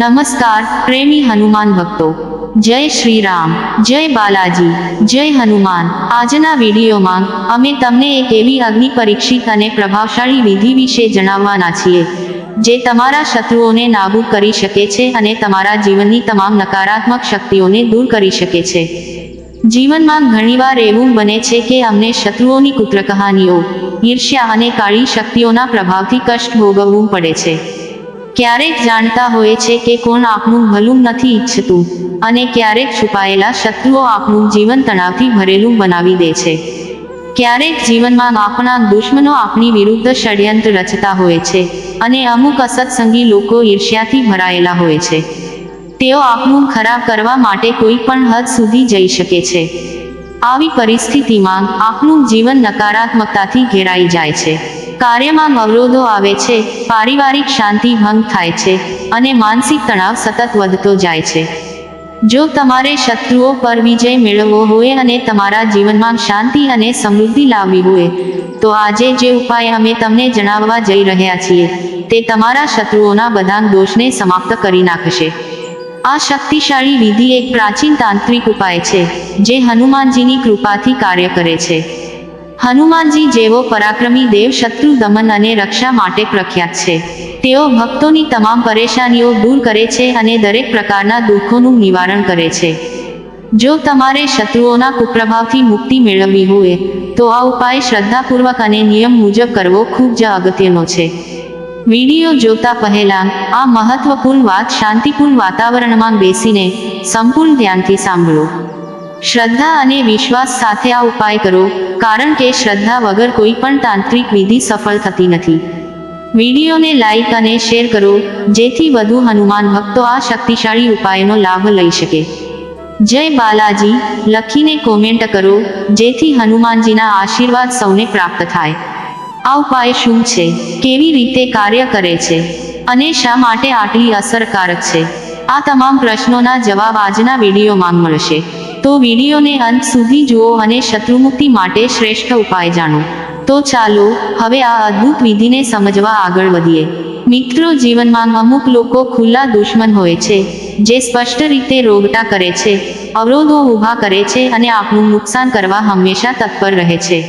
નમસ્કાર, પ્રેમી હનુમાન ભક્તો. જય શ્રી રામ, જય બાલાજી, જય હનુમાન. આજના વિડીયોમાં અમે તમને એક એવી અગ્નિ પરીક્ષિત અને પ્રભાવશાળી વિધિ વિશે જણાવવાના છીએ, જે તમારા શત્રુઓને નાબૂદ કરી શકે છે અને તમારા જીવનની તમામ નકારાત્મક શક્તિઓને દૂર કરી શકે છે. જીવનમાં ઘણીવાર એવું બને છે કે અમને શત્રુઓની કુત્ર કહાનીઓ ઈર્ષ્યા અને કાળી શક્તિઓના પ્રભાવથી કષ્ટ ભોગવવું પડે છે. ક્યારેક જાણતા હોય છે કે કોણ આપણું ભલું નથી ઈચ્છતું અને ક્યારેક છુપાયેલા શત્રુઓ આપણું જીવન તણાવથી ભરેલું બનાવી દે છે. ક્યારેક જીવનમાં આપણા દુશ્મનો આપણી વિરુદ્ધ ષડયંત્ર રચતા હોય છે અને અમુક અસત્સંગી લોકો ઈર્ષ્યાથી ભરાયેલા હોય છે. તેઓ આપણું ખરાબ કરવા માટે કોઈ પણ હદ સુધી જઈ શકે છે. આવી પરિસ્થિતિમાં આપણું જીવન નકારાત્મકતાથી ઘેરાઈ જાય છે. કાર્યમાં અવરોધો આવે છે, પારિવારિક શાંતિ ભંગ થાય છે અને માનસિક તણાવ સતત વધતો જાય છે. જો તમારે શત્રુઓ પર વિજય મેળવવો હોય અને તમારા જીવનમાં શાંતિ અને સમૃદ્ધિ લાવવી હોય, તો આજે જે ઉપાય અમે તમને જણાવવા જઈ રહ્યા છીએ, તે તમારા શત્રુઓના બધા દોષને સમાપ્ત કરી નાખશે. આ શક્તિશાળી વિધિ એક પ્રાચીન તાંત્રિક ઉપાય છે, જે હનુમાનજીની કૃપાથી કાર્ય કરે છે. હનુમાનજી જેવો પરાક્રમી દેવ શત્રુ દમન અને રક્ષા માટે પ્રખ્યાત છે. તેઓ ભક્તોની તમામ પરેશાનીઓ દૂર કરે છે અને દરેક પ્રકારના દુઃખોનું નિવારણ કરે છે. જો તમારે શત્રુઓના કુપ્રભાવથી મુક્તિ મેળવવી હોય, તો આ ઉપાય શ્રદ્ધાપૂર્વક અને નિયમ મુજબ કરવો ખૂબ જ અગત્યનો છે. વીડિયો જોતા પહેલા, આ મહત્વપૂર્ણ વાત શાંતિપૂર્ણ વાતાવરણમાં બેસીને સંપૂર્ણ ધ્યાનથી સાંભળો. શ્રદ્ધા અને વિશ્વાસ સાથે આ ઉપાય કરો, કારણ કે શ્રદ્ધા વગર કોઈ પણ તાંત્રિક વિધિ સફળ થતી નથી. વિડીયોને લાઈક અને શેર કરો, જેથી વધુ હનુમાન ભક્તો આ શક્તિશાળી ઉપાયનો લાભ લઈ શકે. જય બાલાજી, લખીને કોમેન્ટ કરો, જેથી હનુમાનજીના આશીર્વાદ સૌને પ્રાપ્ત થાય. આ ઉપાય શું છે? કેવી રીતે કાર્ય કરે છે? અને શા માટે આટલી અસરકારક છે? આ તમામ પ્રશ્નોના જવાબ આજના વિડીયોમાં મળશે. તો વિડીયોને અંત સુધી જુઓ અને શત્રુમુક્તિ માટે શ્રેષ્ઠ ઉપાય જાણો. તો ચાલો, હવે આ અદ્ભુત વિધિને સમજવા આગળ વધીએ. મિત્રો, જીવનમાં અમુક લોકો ખુલ્લા દુશ્મન હોય છે, જે સ્પષ્ટ રીતે રોગટા કરે છે, અવરોધો ઊભા કરે છે અને આપણું નુકસાન કરવા હંમેશા તત્પર રહે છે.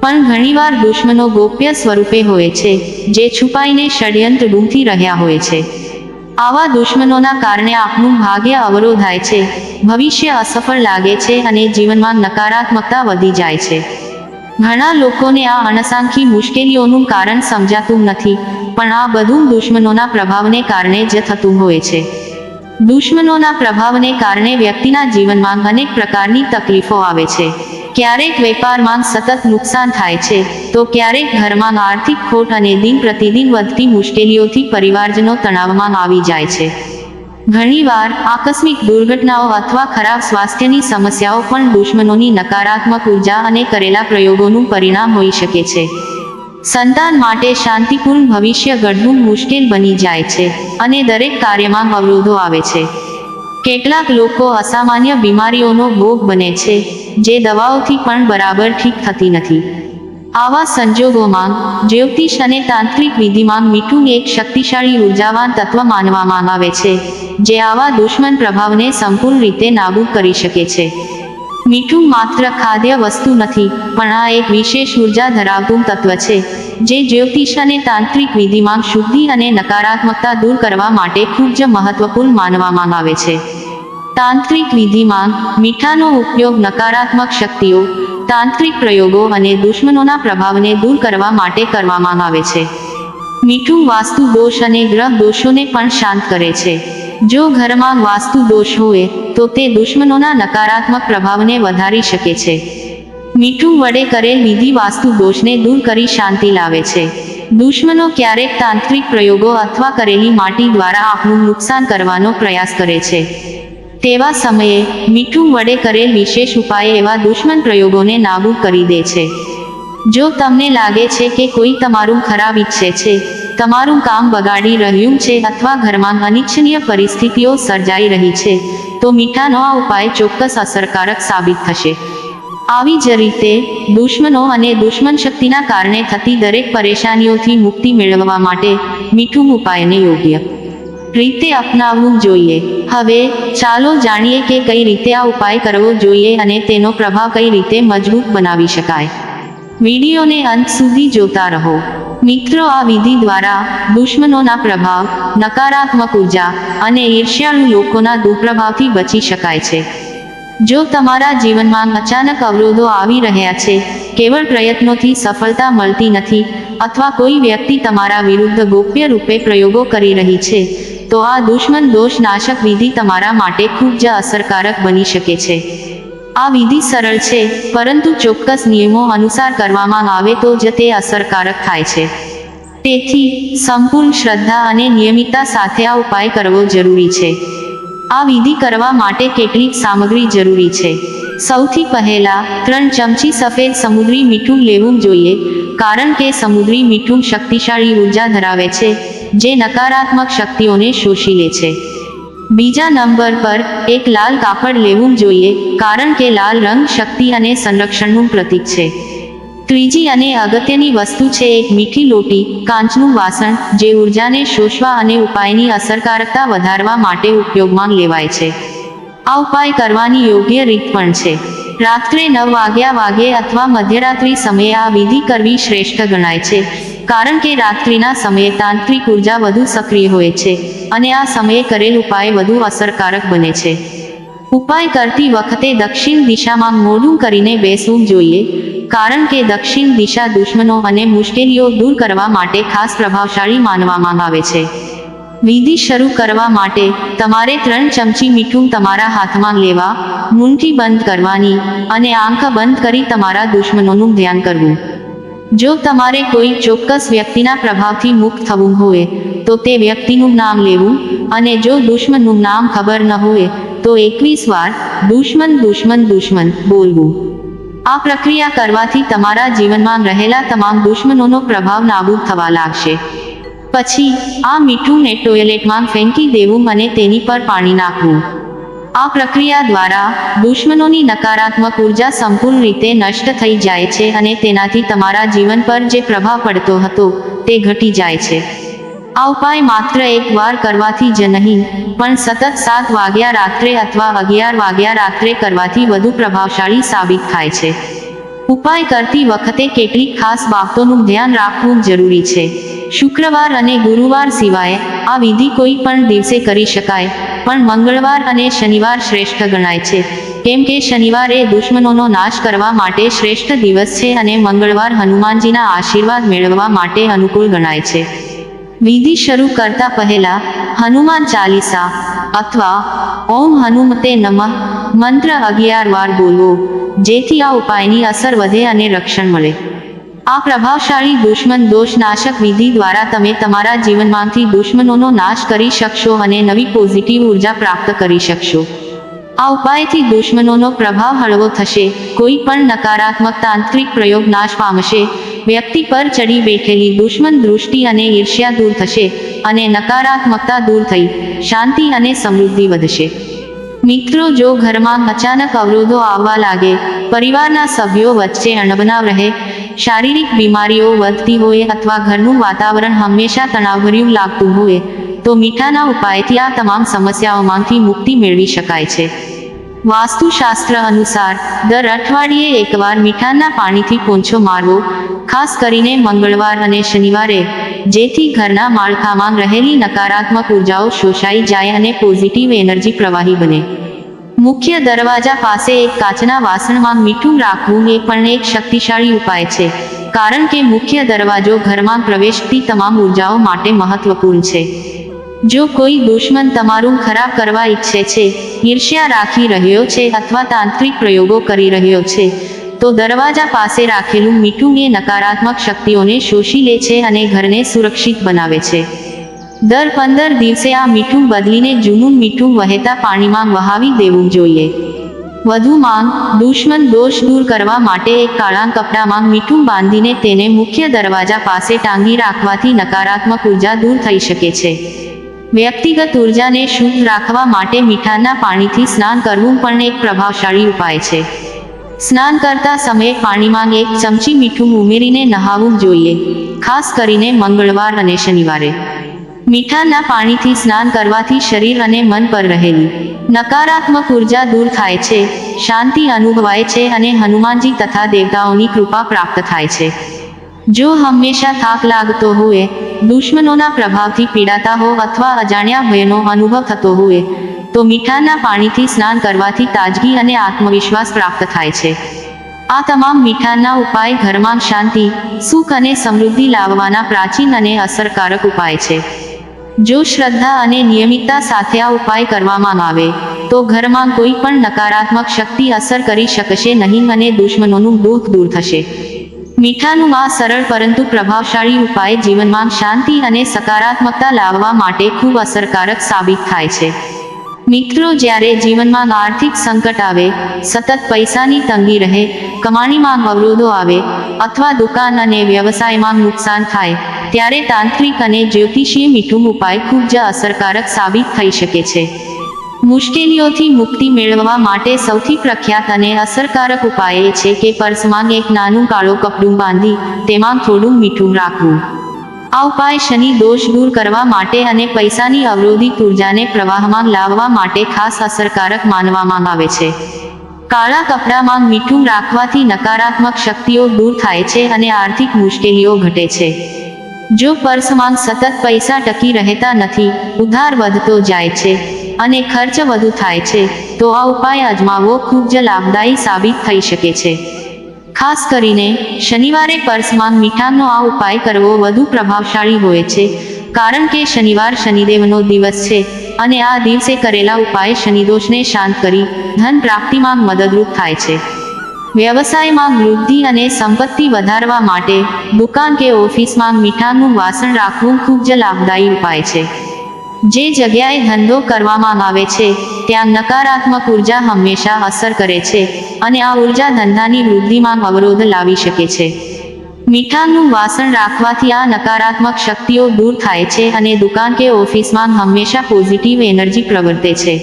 પણ ઘણીવાર દુશ્મનો ગોપ્ય સ્વરૂપે હોય છે, જે છુપાઈને ષડયંત્ર ડૂંથી રહ્યા હોય છે. આવા દુશ્મનોના કારણે આપણું ભાગ્ય અવરોધાય છે. ભવિષ્ય અસફળ લાગે છે અને જીવનમાં નકારાત્મકતા વધી જાય છે. ઘણા લોકોને આ અણસાંખી મુશ્કેલીઓનું કારણ સમજાતું નથી, પણ આ બધું દુશ્મનોના પ્રભાવને કારણે જ થતું હોય છે. દુશ્મનોના પ્રભાવને કારણે વ્યક્તિના જીવનમાં અનેક પ્રકારની તકલીફો આવે છે. ક્યારેક વેપારમાં સતત નુકસાન થાય છે, તો ક્યારેક ઘરમાં આર્થિક ખોટ અને દિન પ્રતિદિન વધતી મુશ્કેલીઓથી પરિવારજનો તણાવમાં આવી જાય છે. ઘણીવાર આકસ્મિક દુર્ઘટનાઓ અથવા ખરાબ સ્વાસ્થ્યની સમસ્યાઓ પણ દુશ્મનોની નકારાત્મક ઊર્જા અને કરેલા પ્રયોગોનું પરિણામ હોઈ શકે છે. સંતાન માટે શાંતિપૂર્ણ ભવિષ્ય ઘડવું મુશ્કેલ બની જાય છે અને દરેક કાર્યમાં અવરોધો આવે છે. કેટલાક લોકો અસામાન્ય બીમારીઓનો ભોગ બને છે, જે દવાઓથી પણ બરાબર ઠીક થતી નથી. આવા સંજોગોમાં જ્યોતિષ અને તાંત્રિક વિધિમાં મીઠું એક શક્તિશાળી ઉર્જાવાન તત્વ માનવામાં આવે છે, જે આવા દુશ્મન પ્રભાવને સંપૂર્ણ રીતે નાબૂદ કરી શકે છે. મીઠું માત્ર ખાદ્ય વસ્તુ નથી, પણ આ એક વિશેષ ઊર્જા ધરાવતું તત્વ છે, જે જ્યોતિષ અને તાંત્રિક વિધિમાં શુદ્ધિ અને નકારાત્મકતા દૂર કરવા માટે ખૂબ જ મહત્વપૂર્ણ માનવામાં આવે છે. તાંત્રિક વિધિમાં મીઠાનો ઉપયોગ નકારાત્મક શક્તિઓ, તાંત્રિક પ્રયોગો અને દુશ્મનોના પ્રભાવને દૂર કરવા માટે કરવામાં આવે છે. મીઠું વાસ્તુ દોષ અને ગ્રહ દોષોને પણ શાંત કરે છે. જો ઘરમાં વાસ્તુ દોષ હોય, તો તે દુશ્મનોના નકારાત્મક પ્રભાવને વધારી શકે છે. મીઠું વડે કરેલ વિધિ વાસ્તુ દોષને દૂર કરી શાંતિ લાવે છે. દુશ્મનો ક્યારેક તાંત્રિક પ્રયોગો અથવા કરેલી માટી દ્વારા આપણું નુકસાન કરવાનો પ્રયાસ કરે છે. તેવા સમયે મીઠું વડે કરેલ વિશેષ ઉપાય એવા દુશ્મન પ્રયોગોને નાબૂદ કરી દે છે. જો તમને લાગે છે કે કોઈ તમારું ખરાબ ઈચ્છે છે, તમારું કામ બગાડી રહ્યું છે અથવા ઘરમાં અનિચ્છનીય પરિસ્થિતિઓ સર્જાઈ રહી છે, તો મીઠાનો આ ઉપાય ચોક્કસ અસરકારક સાબિત થશે. આવી જ રીતે, દુશ્મનો અને દુશ્મન શક્તિના કારણે થતી દરેક પરેશાનીઓથી મુક્તિ મેળવવા માટે મીઠું ઉપાયને યોગ્ય રીતે અપનાવવું જોઈએ. હવે, ચાલો જાણીએ કે કઈ રીતે આ ઉપાય કરવો જોઈએ અને તેનો પ્રભાવ કઈ રીતે મજબૂત બનાવી શકાય. વિડીયોને અંત સુધી જોતા રહો. મિત્રો, આ વિધિ દ્વારા દુશ્મનોના પ્રભાવ, નકારાત્મક ઊર્જા અને ઈર્ષ્યાળુ લોકોના દુપ્રભાવથી બચી શકાય છે. જો તમારા જીવનમાં અચાનક અવરોધો આવી રહ્યા છે, કેવળ પ્રયત્નોથી સફળતા મળતી નથી અથવા કોઈ વ્યક્તિ તમારા વિરુદ્ધ ગોપ્ય રૂપે પ્રયોગો કરી રહી છે, તો આ દુશ્મન દોષ નાશક વિધિ તમારા માટે ખૂબ જ અસરકારક બની શકે છે. આ વિધિ સરળ છે, પરંતુ ચોક્કસ નિયમો અનુસાર કરવામાં આવે તો જ તે અસરકારક થાય છે. તેથી, સંપૂર્ણ શ્રદ્ધા અને નિયમિતતા સાથે આ ઉપાય કરવો જરૂરી છે. આ વિધિ કરવા માટે કેટલીક સામગ્રી જરૂરી છે. સૌથી પહેલા, ત્રણ ચમચી સફેદ સમુદ્રી મીઠું લેવું જોઈએ, કારણ કે સમુદ્રી મીઠું શક્તિશાળી ઊર્જા ધરાવે છે, જે નકારાત્મક શક્તિઓને શોષી લે છે. બીજા નંબર પર એક લાલ કાપડ લેવું જોઈએ, કારણ કે લાલ રંગ શક્તિ અને સંરક્ષણનું પ્રતીક છે. ત્રીજી અને અગત્યની વસ્તુ છે એક મીઠી લોટી, કાંચનું વાસણ, જે ઉર્જાને શોષવા અને ઉપાયની અસરકારકતા વધારવા માટે ઉપયોગમાં લેવાય છે. આ ઉપાય કરવાની યોગ્ય રીત પણ છે. રાત્રે નવ વાગ્યા વાગે અથવા મધ્યરાત્રિ સમયે આ વિધિ કરવી શ્રેષ્ઠ ગણાય છે, કારણ કે રાત્રિના સમયે તાંત્રિક ઊર્જા વધુ સક્રિય હોય છે. અને આ સમયે કરેલ ઉપાય વધુ અસરકારક બને છે. ઉપાય કરતી વખતે દક્ષિણ દિશામાં મોઢું કરીને બેસવું જોઈએ, કારણ કે દક્ષિણ દિશા દુશ્મનો અને મુશ્કેલીઓ દૂર કરવા માટે ખાસ પ્રભાવશાળી માનવામાં આવે છે. વિધિ શરૂ કરવા માટે તમારે ત્રણ ચમચી મીઠું તમારા હાથમાં લેવા મુઠ્ઠી બંધ કરવાની અને આંખ બંધ કરી તમારા દુશ્મનોનું ધ્યાન કરવું. જો તમારે કોઈ ચોક્કસ વ્યક્તિના પ્રભાવથી મુક્ત થવું હોય, તો તે વ્યક્તિનું નામ લેવું અને જો દુશ્મનનું નામ ખબર ન હોય, તો એકવીસ વાર દુશ્મન દુશ્મન દુશ્મન બોલવું. આ પ્રક્રિયા કરવાથી તમારા જીવનમાં રહેલા તમામ દુશ્મનોનો પ્રભાવ નાબૂદ થવા લાગશે. પછી, આ મીઠુંને ટોયલેટમાં ફેંકી દેવું અને તેની પર પાણી નાખવું. આ પ્રક્રિયા દ્વારા દુશ્મનોની નકારાત્મક ઊર્જા સંપૂર્ણ રીતે નષ્ટ થઈ જાય છે અને તેનાથી તમારા જીવન પર જે પ્રભાવ પડતો હતો, તે ઘટી જાય છે. આ ઉપાય માત્ર એક વાર કરવાથી જ નહીં, પણ સતત સાત વાગ્યા રાત્રે અથવા અગિયાર વાગ્યા રાત્રે કરવાથી વધુ પ્રભાવશાળી સાબિત થાય છે. ઉપાય કરતી વખતે કેટલીક ખાસ બાબતોનું ધ્યાન રાખવું જરૂરી છે. શુક્રવાર અને ગુરુવાર સિવાય આ વિધિ કોઈ પણ દિવસે કરી શકાય, પણ મંગળવાર અને શનિવાર શ્રેષ્ઠ ગણાય છે. કેમ કે શનિવાર એ દુશ્મનોનો નાશ કરવા માટે શ્રેષ્ઠ દિવસ છે અને મંગળવાર હનુમાનજીના આશીર્વાદ મેળવવા માટે અનુકૂળ ગણાય છે. વિધિ શરૂ કરતા પહેલા હનુમાન ચાલીસા અથવા ઓમ હનુમતે નમઃ મંત્ર અગિયાર વાર બોલવો. જેથી આ ઉપાયની અસર વધે અને રક્ષણ મળે. આ પ્રભાવશાળી દુશ્મન દોષનાશક વિધિ દ્વારા તમે તમારા જીવનમાંથી દુશ્મનોનો નાશ કરી શકશો અને નવી પોઝિટિવ ઊર્જા પ્રાપ્ત કરી શકશો. આ ઉપાયથી દુશ્મનોનો પ્રભાવ હળવો થશે, કોઈ પણ નકારાત્મક તાંત્રિક પ્રયોગ નાશ પામશે, વ્યક્તિ પર ચડી બેઠેલી દુશ્મન દૃષ્ટિ અને ઈર્ષ્યા દૂર થશે અને નકારાત્મકતા દૂર થઈ, શાંતિ અને સમૃદ્ધિ વધશે. મિત્રો, જો ઘરમાં અચાનક અવરોધો આવવા લાગે, પરિવારના સભ્યો વચ્ચે અણબનાવ રહે, શારીરિક બીમારીઓ વધતી હોય અથવા ઘરનું વાતાવરણ હંમેશા તણાવભર્યું લાગતું હોય, તો મીઠાના ઉપાયથી આ તમામ સમસ્યાઓમાંથી મુક્તિ મેળવી શકાય છે. વાસ્તુશાસ્ત્ર અનુસાર, દર અઠવાડિયે એકવાર મીઠાના પાણીથી પોંછો મારવો, ખાસ કરીને મંગળવાર અને શનિવારે, જેથી ઘરના માળખામાં રહેલી નકારાત્મક ઉર્જાઓ શોષાઈ જાય અને પોઝિટિવ એનર્જી પ્રવાહી બને. મુખ્ય દરવાજા પાસે એક કાચના વાસણમાં મીઠું રાખવું એ પણ એક શક્તિશાળી ઉપાય છે, કારણ કે મુખ્ય દરવાજો ઘરમાં પ્રવેશતી તમામ ઉર્જાઓ માટે મહત્વપૂર્ણ છે. જો કોઈ દુશ્મન તમારું ખરાબ કરવા ઈચ્છે છે, ઈર્ષ્યા રાખી રહ્યો છે અથવા તાંત્રિક પ્રયોગો કરી રહ્યો છે, તો દરવાજા પાસે રાખેલું મીઠું એ નકારાત્મક શક્તિઓને શોષી લે છે અને ઘરને સુરક્ષિત બનાવે છે. દર પંદર દિવસે આ મીઠું બદલીને જૂનું મીઠું વહેતા પાણીમાં વહાવી દેવું જોઈએ. વધુ માંગ, દુશ્મન દોષ દૂર કરવા માટે એક કાળા કપડામાં મીઠું બાંધીને તેને મુખ્ય દરવાજા પાસે ટાંગી રાખવાથી નકારાત્મક ઊર્જા દૂર થઈ શકે છે. વ્યક્તિગત ઉર્જાને શુદ્ધ રાખવા માટે મીઠાના પાણીથી સ્નાન કરવું પણ એક પ્રભાવશાળી ઉપાય છે. સ્નાન કરતા સમયે પાણીમાં એક ચમચી મીઠું ઉમેરીને નહાવું જોઈએ, ખાસ કરીને મંગળવાર અને શનિવારે. મીઠાના પાણીથી સ્નાન કરવાથી શરીર અને મન પર રહેલી નકારાત્મક ઊર્જા દૂર થાય છે, શાંતિ અનુભવાય છે અને હનુમાનજી તથા દેવતાઓની કૃપા પ્રાપ્ત થાય છે. જો હંમેશા થાક લાગતો હોય, દુશ્મનોના પ્રભાવથી પીડાતા હો અથવા અજાણ્યા ભયનો અનુભવ થતો હોય, તો મીઠાના પાણીથી સ્નાન કરવાથી તાજગી અને આત્મવિશ્વાસ પ્રાપ્ત થાય છે. આ તમામ મીઠાના ઉપાય ઘરમાં શાંતિ, સુખ અને સમૃદ્ધિ લાવવાના પ્રાચીન અને અસરકારક ઉપાય છે. જો શ્રદ્ધા અને નિયમિતતા સાથે આ ઉપાય કરવામાં આવે, તો ઘરમાં કોઈ પણ નકારાત્મક શક્તિ અસર કરી શકશે નહીં અને દુશ્મનોનું દુઃખ દૂર થશે. મીઠાનું આ સરળ પરંતુ પ્રભાવશાળી ઉપાય જીવનમાં શાંતિ અને સકારાત્મકતા લાવવા માટે ખૂબ અસરકારક સાબિત થાય છે. મિત્રો, જ્યારે જીવનમાં આર્થિક સંકટ આવે, સતત પૈસાની તંગી રહે કમાણીમાં અવરોધો આવે, અથવા દુકાન અને વ્યવસાયમાં નુકસાન થાય, ત્યારે તાંત્રિક અને જ્યોતિષીય મીઠું ઉપાય ખૂબ જ અસરકારક સાબિત થઈ શકે છે. મુશ્કેલીઓથી મુક્તિ મેળવવા માટે સૌથી પ્રખ્યાત અને અસરકારક ઉપાય એ છે કે પર્સમાં એક નાનું કાળું કપડું બાંધી તેમાં થોડું મીઠું રાખવું. આ ઉપાય શનિ દોષ દૂર કરવા માટે અને પૈસાની અવરોધિત ઉર્જાને પ્રવાહમાં લાવવા માટે ખાસ અસરકારક માનવામાં આવે છે. કાળા કપડામાં મીઠું રાખવાથી નકારાત્મક શક્તિઓ દૂર થાય છે અને આર્થિક મુશ્કેલીઓ ઘટે છે. જો પર્સમાં સતત પૈસા ટકી રહેતા નથી, ઉધાર વધતો જાય છે. અને ખર્ચ વધુ થાય છે, તો આ ઉપાય અજમાવવો ખૂબ જ લાભદાયી સાબિત થઈ શકે છે. ખાસ કરીને, શનિવારે પર્સમાં મીઠાનો આ ઉપાય કરવો વધુ પ્રભાવશાળી હોય છે, કારણ કે શનિવાર શનિદેવનો દિવસ છે, અને આ દિવસે કરેલા ઉપાય શનિદોષને શાંત કરી, ધન પ્રાપ્તિમાં મદદરૂપ થાય છે. વ્યવસાયમાં વૃદ્ધિ અને સંપત્તિ વધારવા માટે, દુકાન કે ઓફિસમાં મીઠાનું વાસણ રાખવું ખૂબ જ લાભદાયી ઉપાય છે. જે જગ્યાએ ધંધો કરવામાં આવે છે, ત્યાં નકારાત્મક ઊર્જા હંમેશા અસર કરે છે અને આ ઊર્જા ધંધાની વૃદ્ધિમાં અવરોધ લાવી શકે છે. મીઠાનું વાસણ રાખવાથી આ નકારાત્મક શક્તિઓ દૂર થાય છે અને દુકાન કે ઓફિસમાં હંમેશા પોઝિટિવ એનર્જી પ્રવર્તે છે.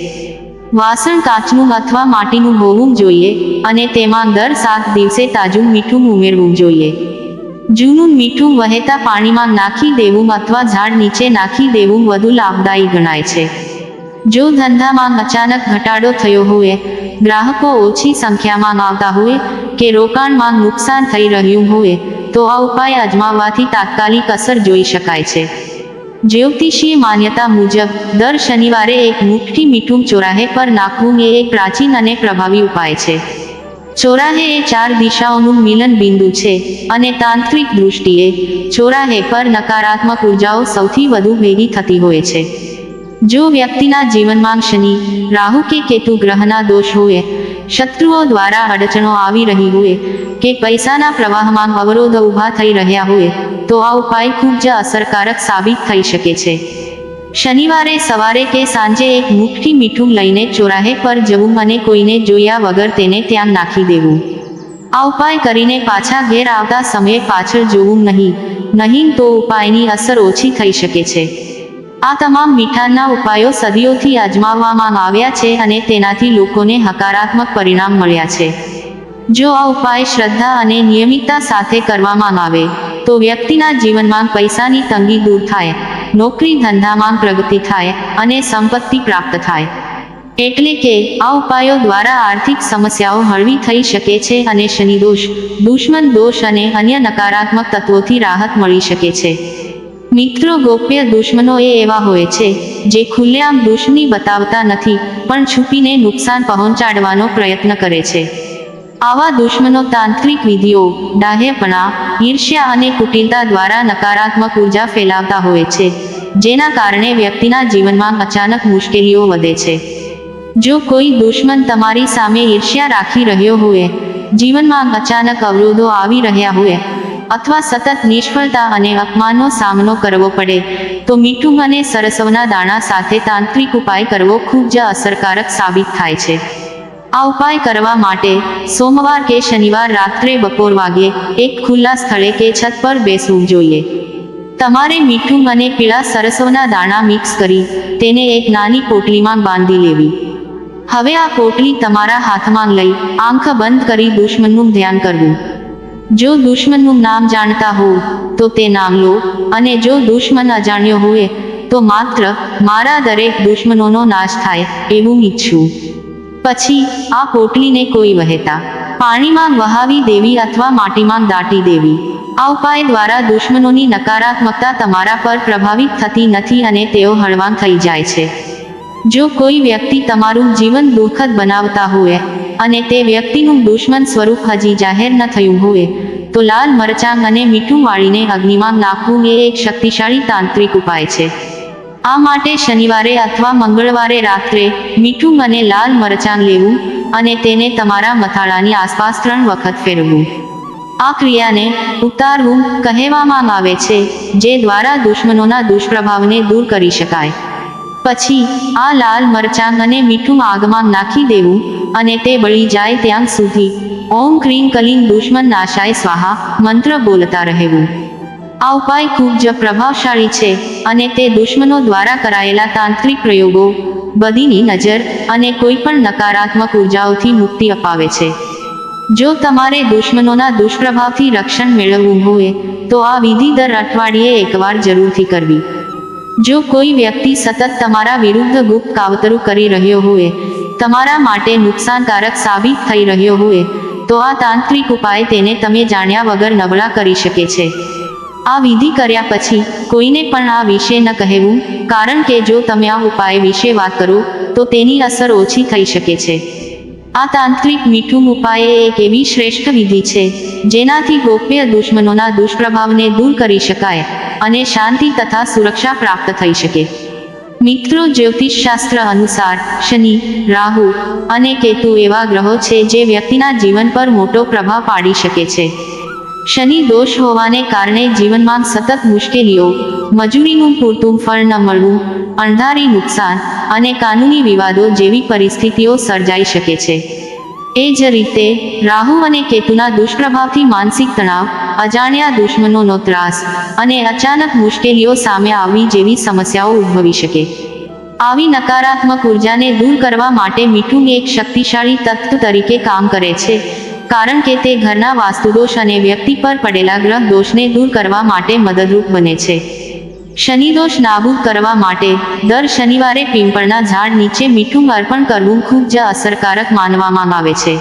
વાસણ કાચનું અથવા માટીનું હોવું જોઈએ અને તેમાં દર સાત દિવસે તાજું મીઠું ઉમેરવું જોઈએ. જૂનું મીઠું વહેતા પાણીમાં નાખી દેવું અથવા ઝાડ નીચે નાખી દેવું વધુ લાભદાયી ગણાય છે. જો ધંધામાં અચાનક ઘટાડો થયો હોય, ગ્રાહકો ઓછી સંખ્યામાં આવતા હોય કે રોકાણમાં નુકસાન થઈ રહ્યું હોય, તો આ ઉપાય અજમાવવાથી તાત્કાલિક અસર જોઈ શકાય છે. જ્યોતિષીય માન્યતા મુજબ, દર શનિવારે એક મુઠ્ઠી મીઠું ચોરાહે પર નાખવું એ એક પ્રાચીન અને પ્રભાવી ઉપાય છે. ચોરાહે એ ચાર દિશાઓનું મિલન બિંદુ છે અને તાંત્રિક દૃષ્ટિએ ચોરાહે પર નકારાત્મક ઉર્જાઓ સૌથી વધુ ભેગી થતી હોય છે. જો વ્યક્તિના જીવનમાં શનિ રાહુ કે કેતુ ગ્રહના દોષ હોય, શત્રુઓ દ્વારા અડચણો આવી રહી હોય કે પૈસાના પ્રવાહમાં અવરોધ ઊભા થઈ રહ્યા હોય, તો આ ઉપાય ખૂબ જ અસરકારક સાબિત થઈ શકે છે. શનિવારે સવારે કે સાંજે એક મુઠ્ઠી મીઠું લઈને ચોરાહે પર જવું અને કોઈને જોયા વગર તેને ત્યાં નાખી દેવું. આ ઉપાય કરીને પાછા ઘેર આવતા સમયે પાછળ જોવું નહીં નહીં તો ઉપાયની અસર ઓછી થઈ શકે છે. આ તમામ મીઠાના ઉપાયો સદીઓથી અજમાવવામાં આવ્યા છે અને તેનાથી લોકોને હકારાત્મક પરિણામ મળ્યા છે. જો આ ઉપાય શ્રદ્ધા અને નિયમિતતા સાથે કરવામાં આવે તો વ્યક્તિના જીવનમાં પૈસાની તંગી દૂર થાય, નોકરી ધંધામાં પ્રગતિ થાય અને સંપત્તિ પ્રાપ્ત થાય. એટલે કે, આ ઉપાયો દ્વારા આર્થિક સમસ્યાઓ હળવી થઈ શકે છે અને શનિદોષ દુશ્મન દોષ અને અન્ય નકારાત્મક તત્વોથી રાહત મળી શકે છે. મિત્રો, ગોપ્ય દુશ્મનો એ એવા હોય છે, જે ખુલ્લેઆમ દુશ્મની બતાવતા નથી, પણ છુપીને નુકસાન પહોંચાડવાનો પ્રયત્ન કરે છે. આવા દુશ્મનો તાંત્રિક વિધિઓ, ડાહ્યપણા, ઈર્ષ્યા અને કુટિલતા દ્વારા નકારાત્મક ઊર્જા ફેલાવતા હોય છે, જેના કારણે વ્યક્તિના જીવનમાં અચાનક મુશ્કેલીઓ વધે છે. જો કોઈ દુશ્મન તમારી સામે ઈર્ષ્યા રાખી રહ્યો હોય, જીવનમાં અચાનક અવરોધો આવી રહ્યા હોય, અથવા સતત નિષ્ફળતા અને અપમાનનો સામનો કરવો પડે, તો મીઠું અને સરસવના દાણા સાથે તાંત્રિક ઉપાય કરવો ખૂબ જ અસરકારક સાબિત થાય છે. આ ઉપાય કરવા માટે સોમવાર કે શનિવાર રાત્રે બપોર વાગ્યે એક ખુલ્લા સ્થળે કે છત પર બેસવું જોઈએ. તમારે મીઠું અને પીળા સરસવના દાણા મિક્સ કરી તેને એક નાની પોટલીમાં બાંધી લેવી. હવે આ પોટલી તમારા હાથમાં લઈ આંખ બંધ કરી દુશ્મનનું ધ્યાન કરવું. જો દુશ્મનનું નામ જાણતા હો, તો તે નામ લો અને જો દુશ્મન અજાણ્યો હોય, તો માત્ર મારા દરેક દુશ્મનોનો નાશ થાય એવું ઈચ્છું. પછી આ પોટલીને કોઈ વહેતા, પાણીમાં વહાવી દેવી અથવા માટીમાં દાટી દેવી. આ ઉપાય દ્વારા દુશ્મનોની નકારાત્મકતા તમારા પર પ્રભાવિત થતી નથી અને તેઓ હળવાં થઈ જાય છે. જો કોઈ વ્યક્તિ તમારું જીવન દુઃખદ બનાવતા હોય અને તે વ્યક્તિનું દુશ્મન સ્વરૂપ હજી જાહેર ન થયું હોય, તો લાલ મરચાં અને મીઠું વાળીને અગ્નિમાં નાખવું એ એક શક્તિશાળી તાંત્રિક ઉપાય છે. આ માટે શનિવારે અથવા મંગળવારે રાત્રે મીઠું અને લાલ મરચાં લેવું અને તેને તમારા મથાળાની આસપાસ ત્રણ વખત ફેરવવું. આ ક્રિયાને ઉતારવું કહેવામાં આવે છે, જે દ્વારા દુશ્મનોના દુષ્પ્રભાવને દૂર કરી શકાય. પછી આ લાલ મરચાં અને મીઠું આગમાં નાખી દેવું અને તે બળી જાય ત્યાં સુધી ઓમ ક્રીમ કલીમ દુશ્મન નાશાય સ્વાહા મંત્ર બોલતા રહેવું. આ ઉપાય ખૂબ જ પ્રભાવશાળી છે અને તે દુશ્મનો દ્વારા કરાયેલા તાંત્રિક પ્રયોગો બધીની નજર અને કોઈ પણ નકારાત્મક ઉર્જાઓથી મુક્તિ અપાવે છે. જો તમારે દુશ્મનોના દુષ્પ્રભાવથી રક્ષણ મેળવવું હોય, તો આ વિધિ દર અઠવાડિયે એકવાર જરૂરથી કરવી. જો કોઈ વ્યક્તિ સતત તમારા વિરુદ્ધ ગુપ્ત કાવતરું કરી રહ્યો હોય, તમારા માટે નુકસાનકારક સાબિત થઈ રહ્યો હોય, તો આ તાંત્રિક ઉપાય તેને તમે જાણ્યા વગર નબળા કરી શકે છે. આ વિધિ કર્યા પછી કોઈને પણ આ વિશે ન કહેવું, કારણ કે જો તમે આ ઉપાય વિશે વાત કરો, તો તેની અસર ઓછી થઈ શકે છે. આ તાંત્રિક મીઠું ઉપાય એક એવી શ્રેષ્ઠ વિધિ છે, જેનાથી ગોપ્ય દુશ્મનોના દુષ્પ્રભાવને દૂર કરી શકાય અને શાંતિ તથા સુરક્ષા પ્રાપ્ત થઈ શકે. મિત્રો, જ્યોતિષશાસ્ત્ર અનુસાર શનિ, રાહુ અને કેતુ એવા ગ્રહો છે જે વ્યક્તિના જીવન પર મોટો પ્રભાવ પાડી શકે છે. શનિ દોષ હોવાને કારણે જીવનમાં સતત મુશ્કેલીઓ, મજૂરીનું પૂરતું ફળ ન મળવું, અણધારી નુકસાન અને કાનૂની વિવાદો જેવી પરિસ્થિતિઓ સર્જાઈ શકે છે. એ જ રીતે, રાહુ અને કેતુના દુષ્પ્રભાવથી માનસિક તણાવ, અજાણ્યા દુશ્મનોનો ત્રાસ અને અચાનક મુશ્કેલીઓ સામે આવવી જેવી સમસ્યાઓ ઉદ્ભવી શકે. આવી નકારાત્મક ઉર્જાને દૂર કરવા માટે મીઠું એક શક્તિશાળી તત્વ તરીકે કામ કરે છે. કારણ કે તે ઘરના વાસ્તુદોષ અને વ્યક્તિ પર પડેલા ગ્રહ દોષને દૂર કરવા માટે મદદરૂપ બને છે. શનિદોષ નાબૂદ કરવા માટે દર શનિવારે પીંપળના ઝાડ નીચે મીઠું અર્પણ કરવું ખૂબ જ અસરકારક માનવામાં આવે છે.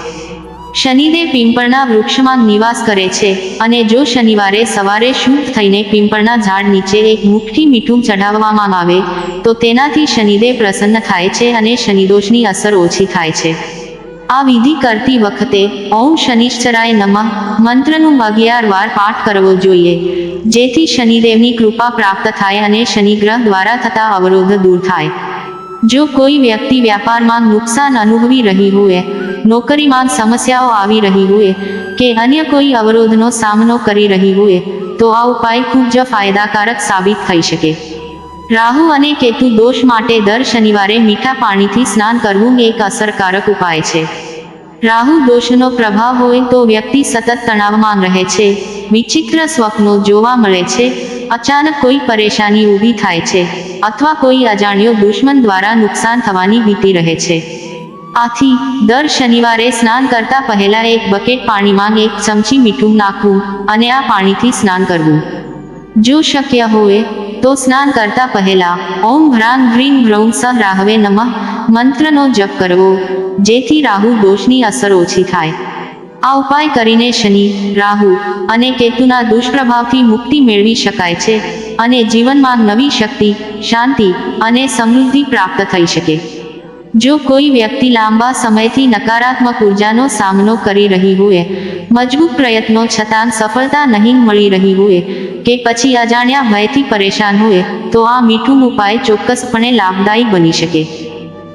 શનિદેવ પીંપળના વૃક્ષમાં નિવાસ કરે છે અને જો શનિવારે સવારે શુભ થઈને પીંપળના ઝાડ નીચે એક મુઠ્ઠી મીઠું ચઢાવવામાં આવે, તો તેનાથી શનિદેવ પ્રસન્ન થાય છે અને શનિદોષની અસર ઓછી થાય છે. આ વિધિ કરતી વખતે ઓમ શનિશ્ચરાય નમઃ મંત્રનું અગિયાર વાર પાઠ કરવો જોઈએ. જેથી શનિદેવની કૃપા પ્રાપ્ત થાય અને શનિગ્રહ દ્વારા થતા અવરોધ દૂર થાય. જો કોઈ વ્યક્તિ વ્યાપારમાં નુકસાન અનુભવી રહી હોય, નોકરીમાં સમસ્યાઓ આવી રહી હોય કે અન્ય કોઈ અવરોધનો સામનો કરી રહી હોય, તો આ ઉપાય ખૂબ જ ફાયદાકારક સાબિત થઈ શકે. રાહુ અને કેતુ દોષ માટે દર શનિવારે મીઠા પાણીથી સ્નાન કરવું એક અસરકારક ઉપાય છે. રાહુ દોષનો પ્રભાવ હોય તો વ્યક્તિ સતત તણાવમાં રહે છે, વિચિત્ર સ્વપ્નો જોવા મળે છે, અચાનક કોઈ પરેશાની ઊભી થાય છે, અથવા કોઈ અજાણ્યો દુશ્મન દ્વારા નુકસાન થવાની ભીતિ રહે છે. આથી, દર શનિવારે સ્નાન કરતા પહેલા એક બકેટ પાણીમાં એક ચમચી મીઠું નાખવું અને આ પાણીથી સ્નાન કરવું. જો શક્ય હોય તો સ્નાન કરતા પહેલા ઓમ ભ્રાંગ હ્રીમ ગ્રૌમ સહ રાહવે નમઃ મંત્રનો જપ કરવો, જેથી રાહુ દોષની અસર ઓછી થાય. આ ઉપાય કરીને શનિ, રાહુ અને કેતુના દુષ્પ્રભાવથી મુક્તિ મેળવી શકાય છે અને જીવનમાં નવી શક્તિ, શાંતિ અને સમૃદ્ધિ પ્રાપ્ત થઈ શકે. જો કોઈ વ્યક્તિ લાંબા સમયથી નકારાત્મક ઉર્જાનો સામનો કરી રહી હોય, મજબૂત પ્રયત્નો છતાં સફળતા નહીં મળી રહી હોય કે પછી અજાણ્યા ભયથી પરેશાન હોય, તો આ મીઠું ઉપાય ચોક્કસપણે લાભદાયી બની શકે.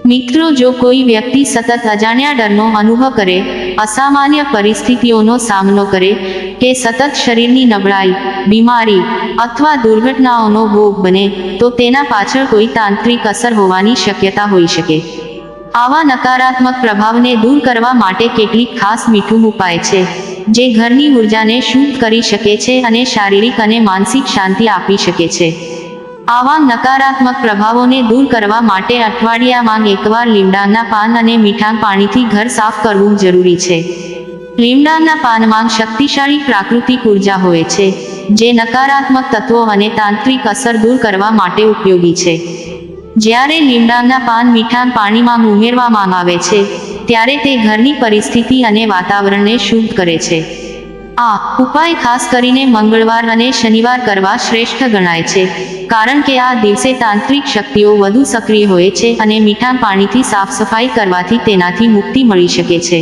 મિત્રો, જો કોઈ વ્યક્તિ સતત અજાણ્યા ડરનો અનુભવ કરે, અસામાન્ય પરિસ્થિતિઓનો સામનો કરે કે સતત શરીરની નબળાઈ, બીમારી અથવા દુર્ઘટનાઓનો ભોગ બને, તો તેના પાછળ કોઈ તાંત્રિક અસર હોવાની શક્યતા હોઈ શકે. આવા નકારાત્મક પ્રભાવને દૂર કરવા માટે કેટલીક ખાસ મીઠું ઉપાય છે, જે ઘરની ઉર્જાને શુદ્ધ કરી શકે છે અને શારીરિક અને માનસિક શાંતિ આપી શકે છે. આવા નકારાત્મક પ્રભાવોને દૂર કરવા માટે અઠવાડિયામાં એકવાર લીમડાના પાન અને મીઠા પાણીથી ઘર સાફ કરવું જરૂરી છે. લીમડાના પાનમાં શક્તિશાળી પ્રાકૃતિક ઊર્જા હોય છે, જે નકારાત્મક તત્વો અને તાંત્રિક અસર દૂર કરવા માટે ઉપયોગી છે. જ્યારે લીમડાના પાન મીઠાન પાણીમાં ઉમેરવામાં આવે છે, ત્યારે તે ઘરની પરિસ્થિતિ અને વાતાવરણને શુદ્ધ કરે છે. આ ઉપાય ખાસ કરીને મંગળવાર અને શનિવાર કરવા શ્રેષ્ઠ ગણાય છે, કારણ કે આ દિવસે તાંત્રિક શક્તિઓ વધુ સક્રિય હોય છે અને મીઠાન પાણીથી સાફ સફાઈ કરવાથી તેનાથી મુક્તિ મળી શકે છે.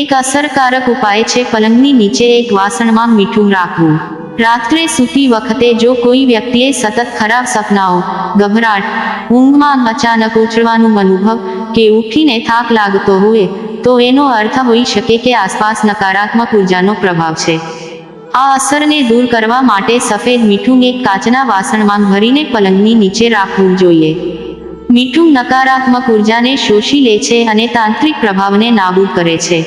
એક અસરકારક ઉપાય છે પલંગની નીચે એક વાસણમાં મીઠું રાખવું. રાત્રે સૂતી વખતે જો કોઈ વ્યક્તિએ સતત ખરાબ સપનાઓ, ગભરાટ, ઊંઘમાં અચાનક ઉછળવાનું અનુભવ કે ઉઠીને થાક લાગતો હોય, તો એનો અર્થ હોઈ શકે કે આસપાસ નકારાત્મક ઉર્જાનો પ્રભાવ છે. આ અસરને દૂર કરવા માટે સફેદ મીઠું એક કાચના વાસણમાં ભરીને પલંગની નીચે રાખવું જોઈએ. મીઠું નકારાત્મક ઉર્જાને શોષી લે છે અને તાંત્રિક પ્રભાવને નાબૂદ કરે છે.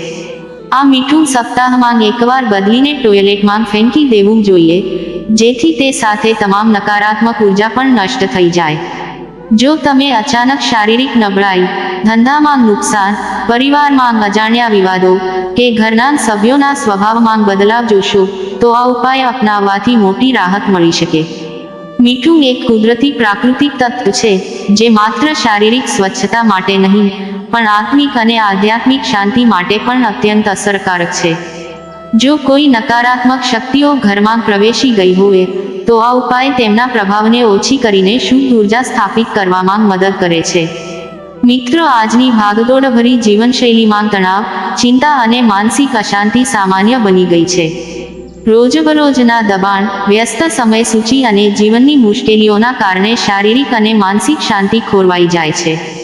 આ મીઠું સપ્તાહમાં એકવાર બદલીને ટોયલેટમાં ફેંકી દેવું જોઈએ, જેથી તે સાથે તમામ નકારાત્મક ઊર્જા પણ નષ્ટ થઈ જાય. જો તમે અચાનક શારીરિક નબળાઈ, ધંધામાં નુકસાન, પરિવારમાં અજાણ્યા વિવાદો કે ઘરના સભ્યોના સ્વભાવમાં બદલાવ જોશો, તો આ ઉપાય અપનાવવાથી મોટી રાહત મળી શકે. મીઠું એક કુદરતી પ્રાકૃતિક તત્વ છે, જે માત્ર શારીરિક સ્વચ્છતા માટે નહીં પણ આત્મિક અને આધ્યાત્મિક શાંતિ માટે પણ અત્યંત અસરકારક છે. જો કોઈ નકારાત્મક શક્તિઓ ઘરમાં પ્રવેશી ગઈ હોય, તો આ ઉપાય તેમના પ્રભાવને ઓછી કરીને શુદ્ધ ઊર્જા સ્થાપિત કરવામાં મદદ કરે છે. મિત્રો, આજની ભાગદોડભરી જીવનશૈલીમાં તણાવ, ચિંતા અને માનસિક અશાંતિ સામાન્ય બની ગઈ છે. રોજબરોજના દબાણ, વ્યસ્ત સમય સૂચિ અને જીવનની મુશ્કેલીઓના કારણે શારીરિક અને માનસિક શાંતિ ખોરવાઈ જાય છે.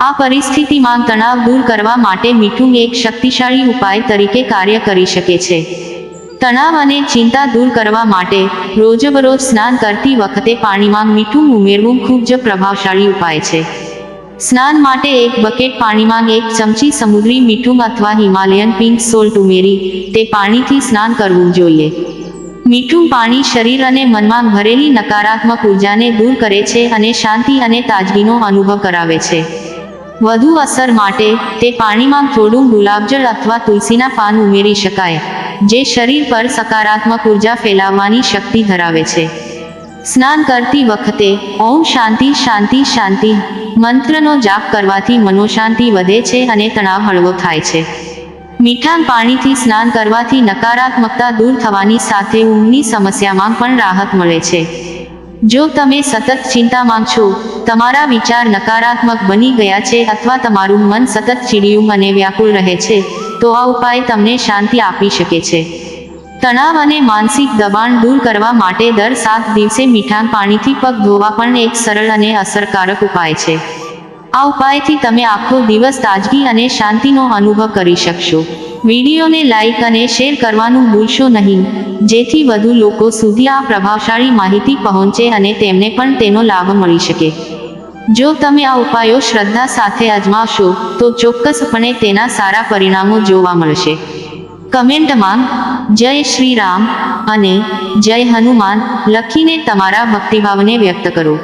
આ પરિસ્થિતિમાં તણાવ દૂર કરવા માટે મીઠું એક શક્તિશાળી ઉપાય તરીકે કાર્ય કરી શકે છે. તણાવ અને ચિંતા દૂર કરવા માટે રોજબરોજ સ્નાન કરતી વખતે પાણીમાં મીઠું ઉમેરવું ખૂબ જ પ્રભાવશાળી ઉપાય છે. સ્નાન માટે એક બકેટ પાણીમાં એક ચમચી સમુદ્રી મીઠું અથવા હિમાલયન પિંક સોલ્ટ ઉમેરી તે પાણીથી સ્નાન કરવું જોઈએ. મીઠું પાણી શરીર અને મનમાં ભરેલી નકારાત્મક ઉર્જાને દૂર કરે છે અને શાંતિ અને તાજગીનો અનુભવ કરાવે છે. વધુ અસર માટે તે પાણીમાં થોડું ગુલાબજળ અથવા તુલસીના પાન ઉમેરી શકાય, જે શરીર પર સકારાત્મક ઊર્જા ફેલાવવાની શક્તિ ધરાવે છે. સ્નાન કરતી વખતે ઓમ શાંતિ શાંતિ શાંતિ, મંત્રનો જાપ કરવાથી મનોશાંતિ વધે છે અને તણાવ હળવો થાય છે. મીઠા પાણીથી સ્નાન કરવાથી નકારાત્મકતા દૂર થવાની સાથે ઊંઘની સમસ્યામાં પણ રાહત મળે છે. જો તમે સતત ચિંતામાં છો તમારા વિચાર નકારાત્મક બની ગયા છે અથવા તમારું મન સતત ચીડિયું અને વ્યાકુળ રહે છે, તો આ ઉપાય તમને શાંતિ આપી શકે છે. તણાવ અને માનસિક દબાણ દૂર કરવા માટે દર સાત દિવસે મીઠાં પાણીથી પગ ધોવા પણ એક સરળ અને અસરકારક ઉપાય છે. આ ઉપાયથી તમે આખો દિવસ તાજગી અને શાંતિનો અનુભવ કરી શકશો. વિડીયોને લાઈક અને શેર કરવાનું ભૂલશો નહીં. જેથી વધુ લોકો સુધી આ પ્રભાવશાળી માહિતી પહોંચે અને તેમને પણ તેનો લાભ મળી શકે. જો તમે આ ઉપાયો શ્રદ્ધા સાથે અજમાવશો, તો ચોક્કસપણે તેના સારા પરિણામો જોવા મળશે. કમેન્ટમાં, જય શ્રી રામ અને જય હનુમાન લખીને તમારા ભક્તિભાવને વ્યક્ત કરો.